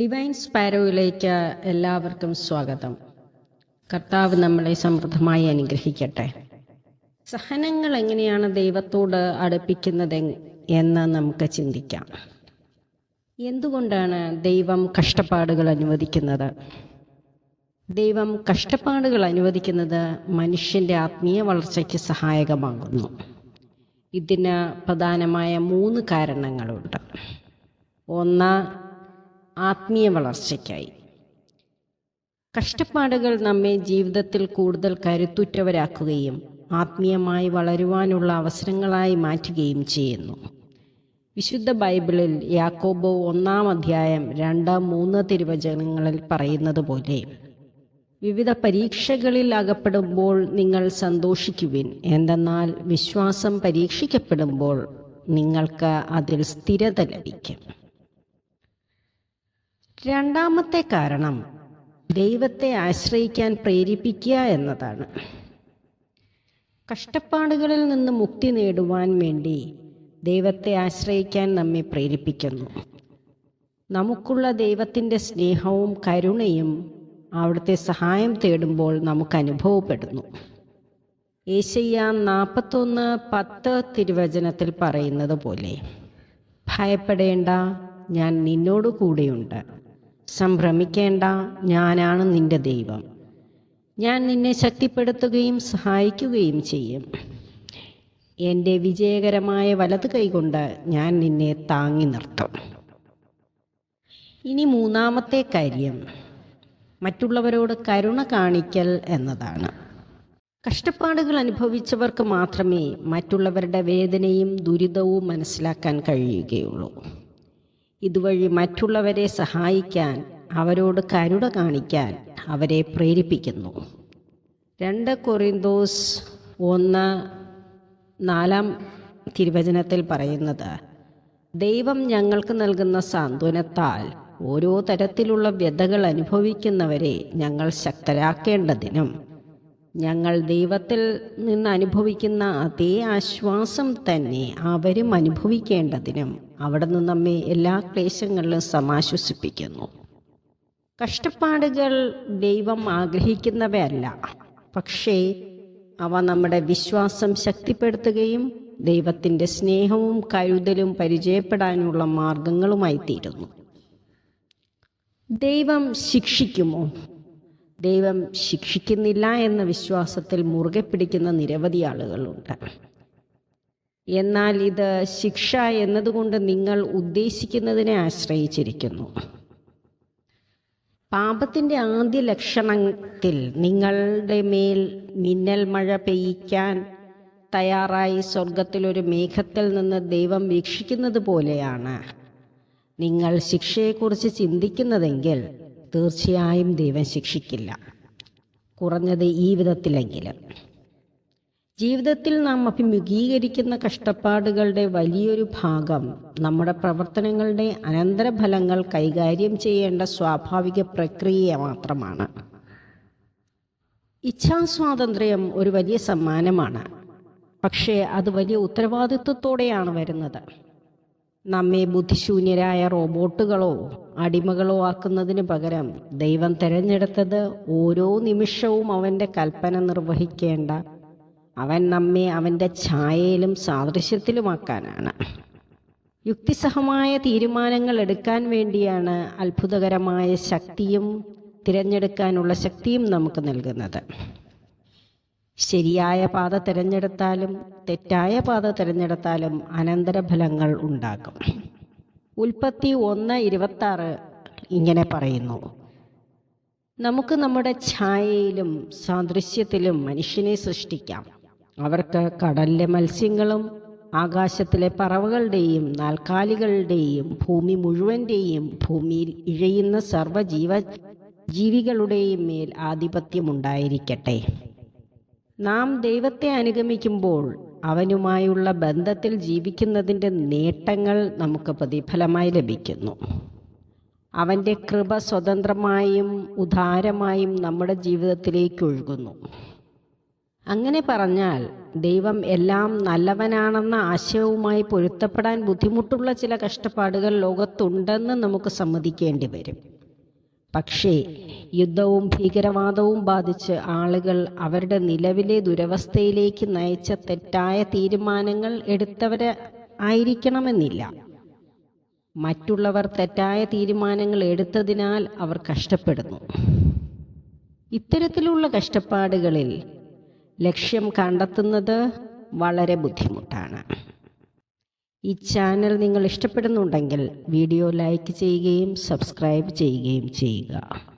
Divine സ്പാരോയിലേക്ക് എല്ലാവർക്കും സ്വാഗതം. കർത്താവ് നമ്മളെ സമൃദ്ധമായി അനുഗ്രഹിക്കട്ടെ. സഹനങ്ങൾ എങ്ങനെയാണ് ദൈവത്തോട് അടുപ്പിക്കുന്നത് എന്ന് നമുക്ക് ചിന്തിക്കാം. എന്തുകൊണ്ടാണ് ദൈവം കഷ്ടപ്പാടുകൾ അനുവദിക്കുന്നത്? ദൈവം കഷ്ടപ്പാടുകൾ അനുവദിക്കുന്നത് മനുഷ്യന്റെ ആത്മീയ വളർച്ചയ്ക്ക് സഹായകമാകുന്നു. ഇതിന് പ്രധാനമായ മൂന്ന് കാരണങ്ങളുണ്ട്. ഒന്ന് ആത്മീയ വളർച്ചയ്ക്കായി. കഷ്ടപ്പാടുകൾ നമ്മെ ജീവിതത്തിൽ കൂടുതൽ കരുത്തുറ്റവരാക്കുകയും ആത്മീയമായി വളരുവാനുള്ള അവസരങ്ങളായി മാറ്റുകയും ചെയ്യുന്നു. വിശുദ്ധ ബൈബിളിൽ യാക്കോബോ ഒന്നാം അധ്യായം രണ്ട് മൂന്ന് തിരുവചനങ്ങളിൽ പറയുന്നത് പോലെ വിവിധ പരീക്ഷകളിൽ അകപ്പെടുമ്പോൾ നിങ്ങൾ സന്തോഷിക്കുവിൻ. എന്തെന്നാൽ വിശ്വാസം പരീക്ഷിക്കപ്പെടുമ്പോൾ നിങ്ങൾക്ക് അതിൽ സ്ഥിരത ലഭിക്കും. രണ്ടാമത്തെ കാരണം ദൈവത്തെ ആശ്രയിക്കാൻ പ്രേരിപ്പിക്കുക എന്നതാണ്. കഷ്ടപ്പാടുകളിൽ നിന്ന് മുക്തി നേടുവാൻ വേണ്ടി ദൈവത്തെ ആശ്രയിക്കാൻ നമ്മെ പ്രേരിപ്പിക്കുന്നു. നമുക്കുള്ള ദൈവത്തിന്റെ സ്നേഹവും കരുണയും അവിടുത്തെ സഹായം തേടുമ്പോൾ നമുക്ക് അനുഭവപ്പെടുന്നു. ഏശയ്യ നാൽപ്പത്തൊന്ന് പത്ത് തിരുവചനത്തിൽ പറയുന്നത് പോലെ ഭയപ്പെടേണ്ട ഞാൻ നിന്നോട് കൂടെയുണ്ട് സംഭ്രമിക്കേണ്ട ഞാനാണ് നിന്റെ ദൈവം. ഞാൻ നിന്നെ ശക്തിപ്പെടുത്തുകയും സഹായിക്കുകയും ചെയ്യും. എന്റെ വിജയകരമായ വലത് കൈകൊണ്ട് ഞാൻ നിന്നെ താങ്ങി നിർത്തും. ഇനി മൂന്നാമത്തെ കാര്യം മറ്റുള്ളവരോട് കരുണ കാണിക്കൽ എന്നതാണ്. കഷ്ടപ്പാടുകൾ അനുഭവിച്ചവർക്ക് മാത്രമേ മറ്റുള്ളവരുടെ വേദനയും ദുരിതവും മനസ്സിലാക്കാൻ കഴിയുകയുള്ളൂ. ഇതുവഴി മറ്റുള്ളവരെ സഹായിക്കാൻ അവരോട് കരുണ കാണിക്കാൻ അവരെ പ്രേരിപ്പിക്കുന്നു. രണ്ട് കൊറിന്തോസ് ഒന്ന് നാലാം തിരുവചനത്തിൽ പറയുന്നത് ദൈവം ഞങ്ങൾക്ക് നൽകുന്ന സാന്ത്വനത്താൽ ഓരോ തരത്തിലുള്ള വ്യതകൾ അനുഭവിക്കുന്നവരെ ഞങ്ങൾ ശക്തരാക്കേണ്ടതിനും ഞങ്ങൾ ദൈവത്തിൽ നിന്ന് അനുഭവിക്കുന്ന അതേ ആശ്വാസം തന്നെ അവരും അനുഭവിക്കേണ്ടതിനും അവിടെ നിന്ന് നമ്മെ എല്ലാ ക്ലേശങ്ങളിലും സമാശ്വസിപ്പിക്കുന്നു. കഷ്ടപ്പാടുകൾ ദൈവം ആഗ്രഹിക്കുന്നവയല്ല. പക്ഷേ അവ നമ്മുടെ വിശ്വാസം ശക്തിപ്പെടുത്തുകയും ദൈവത്തിന്റെ സ്നേഹവും കരുതലും പരിചയപ്പെടാനുള്ള മാർഗങ്ങളുമായി തീരുന്നു ദൈവം ശിക്ഷിക്കുമോ? ദൈവം ശിക്ഷിക്കുന്നില്ല എന്ന വിശ്വാസത്തിൽ മുറുകെ പിടിക്കുന്ന നിരവധി ആളുകളുണ്ട്. എന്നാൽ ഇത് ശിക്ഷ എന്നതുകൊണ്ട് നിങ്ങൾ ഉദ്ദേശിക്കുന്നതിനെ ആശ്രയിച്ചിരിക്കുന്നു. പാപത്തിന്റെ ആദ്യ ലക്ഷണത്തിൽ നിങ്ങളുടെ മേൽ മിന്നൽ മഴ പെയ്യിക്കാൻ തയ്യാറായി സ്വർഗത്തിലൊരു മേഘത്തിൽ നിന്ന് ദൈവം വീക്ഷിക്കുന്നത് പോലെയാണ് നിങ്ങൾ ശിക്ഷയെക്കുറിച്ച് ചിന്തിക്കുന്നതെങ്കിൽ തീർച്ചയായും ദൈവം ശിക്ഷിക്കില്ല. കുറഞ്ഞത് ഈ വിധത്തിലെങ്കിലും. ജീവിതത്തിൽ നാം അഭിമുഖീകരിക്കുന്ന കഷ്ടപ്പാടുകളുടെ വലിയൊരു ഭാഗം നമ്മുടെ പ്രവർത്തനങ്ങളുടെ അനന്തരഫലങ്ങൾ കൈകാര്യം ചെയ്യേണ്ട സ്വാഭാവിക പ്രക്രിയ മാത്രമാണ്. ഇച്ഛാസ്വാതന്ത്ര്യം ഒരു വലിയ സമ്മാനമാണ്. പക്ഷേ അത് വലിയ ഉത്തരവാദിത്വത്തോടെയാണ് വരുന്നത്. നമ്മെ ബുദ്ധിശൂന്യരായ റോബോട്ടുകളോ അടിമകളോ ആക്കുന്നതിന് പകരം ദൈവം തിരഞ്ഞെടുത്തത് ഓരോ നിമിഷവും അവന്റെ കൽപ്പന നിർവഹിക്കേണ്ട അവൻ നമ്മെ അവന്റെ ഛായയിലും സാദൃശ്യത്തിലുമാക്കാനാണ്. യുക്തിസഹമായ തീരുമാനങ്ങൾ എടുക്കാൻ വേണ്ടിയാണ് അത്ഭുതകരമായ ശക്തിയും തിരഞ്ഞെടുക്കാനുള്ള ശക്തിയും നമുക്ക് നൽകുന്നത്. ശരിയായ പാത തിരഞ്ഞെടുത്താലും തെറ്റായ പാത തിരഞ്ഞെടുത്താലും അനന്തരഫലങ്ങൾ ഉണ്ടാകും. ഉൽപ്പത്തി ഒന്ന് ഇരുപത്താറ് ഇങ്ങനെ പറയുന്നു. നമുക്ക് നമ്മുടെ ഛായയിലും സാദൃശ്യത്തിലും മനുഷ്യനെ സൃഷ്ടിക്കാം. അവർക്ക് കടലിലെ മത്സ്യങ്ങളും ആകാശത്തിലെ പറവകളുടെയും നാൽക്കാലികളുടെയും ഭൂമി മുഴുവന്റെയും ഭൂമിയിൽ ഇഴയുന്ന സർവജീവ ജീവികളുടെയും മേൽ ആധിപത്യമുണ്ടായിരിക്കട്ടെ. നാം ദൈവത്തെ അനുഗമിക്കുമ്പോൾ അവനുമായുള്ള ബന്ധത്തിൽ ജീവിക്കുന്നതിന്റെ നേട്ടങ്ങൾ നമുക്ക് പ്രതിഫലമായി ലഭിക്കുന്നു. അവന്റെ കൃപ സ്വതന്ത്രമായും ഉദാരമായും നമ്മുടെ ജീവിതത്തിലേക്ക് ഒഴുകുന്നു. അങ്ങനെ പറഞ്ഞാൽ ദൈവം എല്ലാം നല്ലവനാണെന്ന ആശയവുമായി പൊരുത്തപ്പെടാൻ ബുദ്ധിമുട്ടുള്ള ചില കഷ്ടപ്പാടുകൾ ലോകത്തുണ്ടെന്ന് നമുക്ക് സമ്മതിക്കേണ്ടി വരും. പക്ഷേ യുദ്ധവും ഭീകരവാദവും ബാധിച്ച് ആളുകൾ അവരുടെ നിലവിലെ ദുരവസ്ഥയിലേക്ക് നയിച്ച തെറ്റായ തീരുമാനങ്ങൾ എടുത്തവരെ ആയിരിക്കണമെന്നില്ല. മറ്റുള്ളവർ തെറ്റായ തീരുമാനങ്ങൾ എടുത്തതിനാൽ അവർ കഷ്ടപ്പെടുന്നു. ഇത്തരത്തിലുള്ള കഷ്ടപ്പാടുകളിൽ ലക്ഷ്യം കണ്ടെത്തുന്നത് വളരെ ബുദ്ധിമുട്ടാണ്. ഈ ചാനൽ നിങ്ങൾ ഇഷ്ടപ്പെടുന്നുണ്ടെങ്കിൽ വീഡിയോ ലൈക്ക് ചെയ്യുകയും സബ്സ്ക്രൈബ് ചെയ്യുകയും ചെയ്യുക.